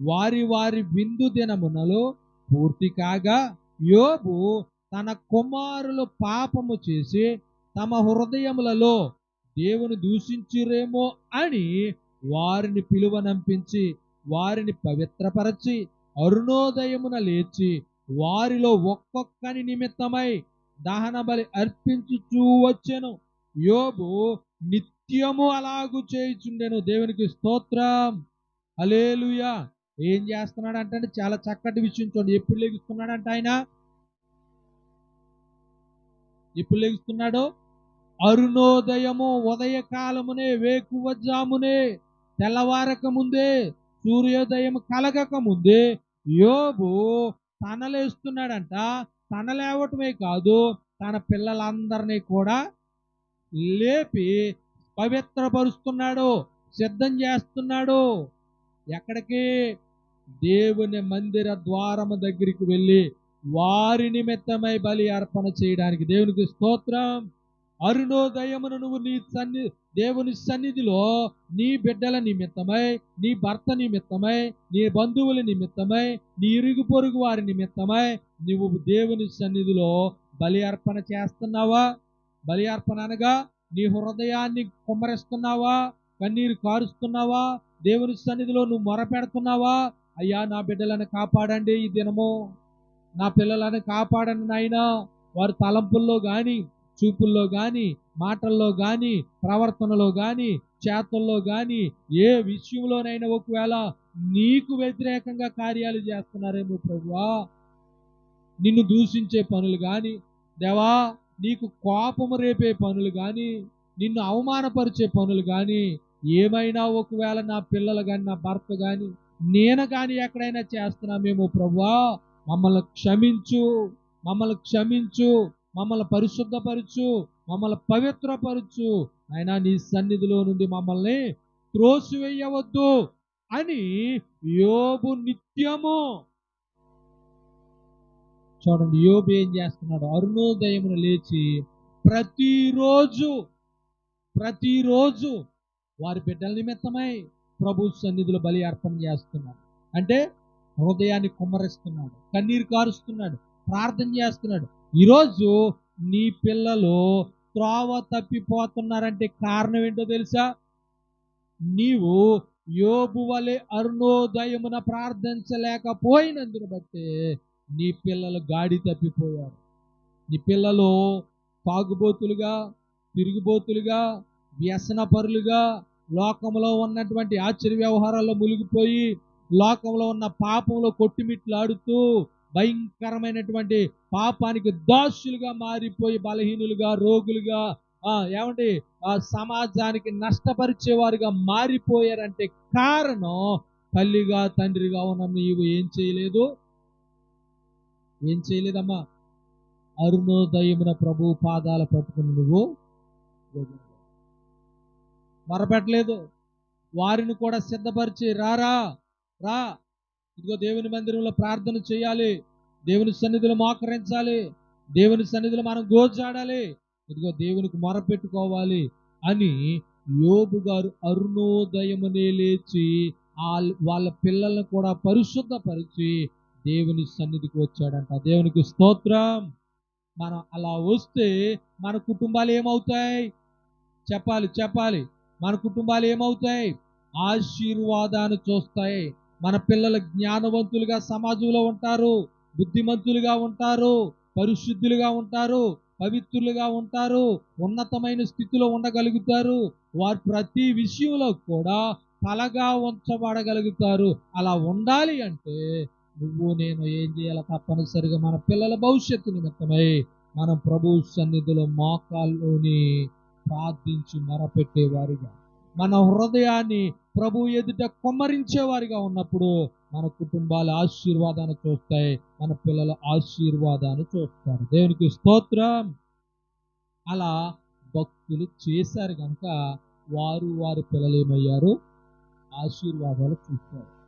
వారి వారి విందు దినమునలో పూర్తి కాగా యోబు తన కుమారులు పాపము చేసి తమ హృదయములలో దేవుని దూషించిరేమో అని వారిని పిలువనంపించి వారిని పవిత్రపరచి అరుణోదయమున లేచి వారిలో ఒక్కొక్కని నిమిత్తమై దహన బలి అర్పించుచూ వచ్చెను. యోబు నిత్యము అలాగు చేయుచుండెను. దేవునికి స్తోత్రం. అలేలుయా ఏం చేస్తున్నాడు అంటే చాలా చక్కటి విషయం చూడండి. ఎప్పుడు లెగుస్తున్నాడంట ఆయన? ఎప్పుడు లేగిస్తున్నాడు? అరుణోదయము ఉదయకాలమునే వేకువజామునే తెల్లవారక ముందే సూర్యోదయం కలగక ముందే యోబు తనలేస్తున్నాడంట. తనలేవటమే కాదు తన పిల్లలందరినీ కూడా లేపి పవిత్రపరుస్తున్నాడు సిద్ధం చేస్తున్నాడు. ఎక్కడికి? దేవుని మందిర ద్వారము దగ్గరికి వెళ్ళి వారి నిమిత్తమై బలి అర్పణ చేయడానికి దేవునికి స్తోత్రం. అరుణోదయమును నువ్వు నీ సన్ని దేవుని సన్నిధిలో నీ బిడ్డల నిమిత్తమై నీ భర్త నిమిత్తమై నీ బంధువుల నిమిత్తమై నీ ఇరుగు పొరుగు వారి నిమిత్తమై నువ్వు దేవుని సన్నిధిలో బలి అర్పణ చేస్తున్నావా? బలి అర్పణ అనగా నీ హృదయాన్ని కుమ్మరిస్తున్నావా? కన్నీరు కారుస్తున్నావా? దేవుని సన్నిధిలో నువ్వు మొరపెడుతున్నావా? అయ్యా నా బిడ్డలను కాపాడండి ఈ దినము. నా పిల్లలను కాపాడండి నాయన. వారి తలంపుల్లో కానీ చూపుల్లో కానీ మాటల్లో కానీ ప్రవర్తనలో కానీ చేతల్లో కానీ ఏ విషయంలోనైనా ఒకవేళ నీకు వ్యతిరేకంగా కార్యాలు చేస్తున్నారేమో ప్రభువా. నిన్ను దూషించే పనులు కానీ దేవా నీకు కోపము రేపే పనులు కానీ నిన్ను అవమానపరిచే పనులు కానీ ఏమైనా ఒకవేళ నా పిల్లలు కానీ నా భర్త కానీ నేను కానీ ఎక్కడైనా చేస్తున్నామేమో ప్రభువా మమ్మల్ని క్షమించు మమ్మల్ని క్షమించు మమ్మల్ని పరిశుద్ధపరచు మమ్మల్ని పవిత్రపరచు. అయినా నీ సన్నిధిలో నుండి మమ్మల్ని త్రోసివేయవద్దు అని యోబు నిత్యము చూడండి యోబు ఏం చేస్తున్నాడు? అరుణోదయమును లేచి ప్రతిరోజు ప్రతిరోజు వారి బిడ్డల నిమిత్తమై ప్రభు సన్నిధిలో బలి అర్పణ చేస్తున్నాడు. అంటే హృదయాన్ని కుమ్మరిస్తున్నాడు కన్నీరు కారుస్తున్నాడు ప్రార్థన చేస్తున్నాడు. ఈరోజు నీ పిల్లలు త్రోవ తప్పిపోతున్నారంటే కారణం ఏంటో తెలుసా? నీవు యోబు వలె అరుణోదయమున ప్రార్థించలేకపోయినందును బట్టి నీ పిల్లలు గాడి తప్పిపోయారు. నీ పిల్లలు తాగుబోతులుగా తిరుగుబోతులుగా వ్యసనపరులుగా లోకంలో ఉన్నటువంటి ఆశ్చర్య వ్యవహారాల్లో మునిగిపోయి లోకంలో ఉన్న పాపంలో కొట్టిమిట్లాడుతూ భయంకరమైనటువంటి పాపానికి దాసులుగా మారిపోయి బలహీనులుగా రోగులుగా ఆ ఏమండి? సమాజానికి నష్టపరిచేవారుగా మారిపోయారంటే కారణం తల్లిగా తండ్రిగా ఉన్న నీవు ఏం చేయలేదు? ఏం చేయలేదమ్మా? అరుణోదయమున ప్రభు పాదాల పట్టుకుని నువ్వు మరపెట్టలేదు. వారిని కూడా సిద్ధపరిచి రారా రా. ఇదిగో దేవుని మందిరంలో ప్రార్థన చేయాలి. దేవుని సన్నిధిలో మోకరించాలి. దేవుని సన్నిధిలో మనం గోజాడాలి. ఇదిగో దేవునికి మొరపెట్టుకోవాలి అని యోబు గారు అరుణోదయమునే లేచి వాళ్ళ పిల్లల్ని కూడా పరిశుద్ధపరిచి దేవుని సన్నిధికి వచ్చాడంట. దేవునికి స్తోత్రం. మనం అలా వస్తే మన కుటుంబాలు ఏమవుతాయి? చెప్పాలి చెప్పాలి. మన కుటుంబాలు ఏమవుతాయి? ఆశీర్వాదాన్ని చూస్తాయి. మన పిల్లలు జ్ఞానవంతులుగా సమాజంలో ఉంటారు. బుద్ధిమంతులుగా ఉంటారు. పరిశుద్ధులుగా ఉంటారు. పవిత్రులుగా ఉంటారు. ఉన్నతమైన స్థితిలో ఉండగలుగుతారు. వారు ప్రతి విషయంలో కూడా తలగా ఉంచబడగలుగుతారు. అలా ఉండాలి అంటే నువ్వు నేను ఏం చేయాలి తప్పనిసరిగా మన పిల్లల భవిష్యత్తు నిమిత్తమై మనం ప్రభు సన్నిధిలో మోకాల్లోని ప్రార్థించి మొరపెట్టేవారిగా. మన హృదయాన్ని ప్రభు ఎదుట కుమ్మరించేవారిగా ఉన్నప్పుడు మన కుటుంబాలు ఆశీర్వాదాన్ని చూస్తాయి మన పిల్లల ఆశీర్వాదాన్ని చూస్తారు. దేవునికి స్తోత్రం. అలా భక్తులు చేశారు కనుక వారు వారి పిల్లలు ఏమయ్యారు? ఆశీర్వాదాలు చూస్తారు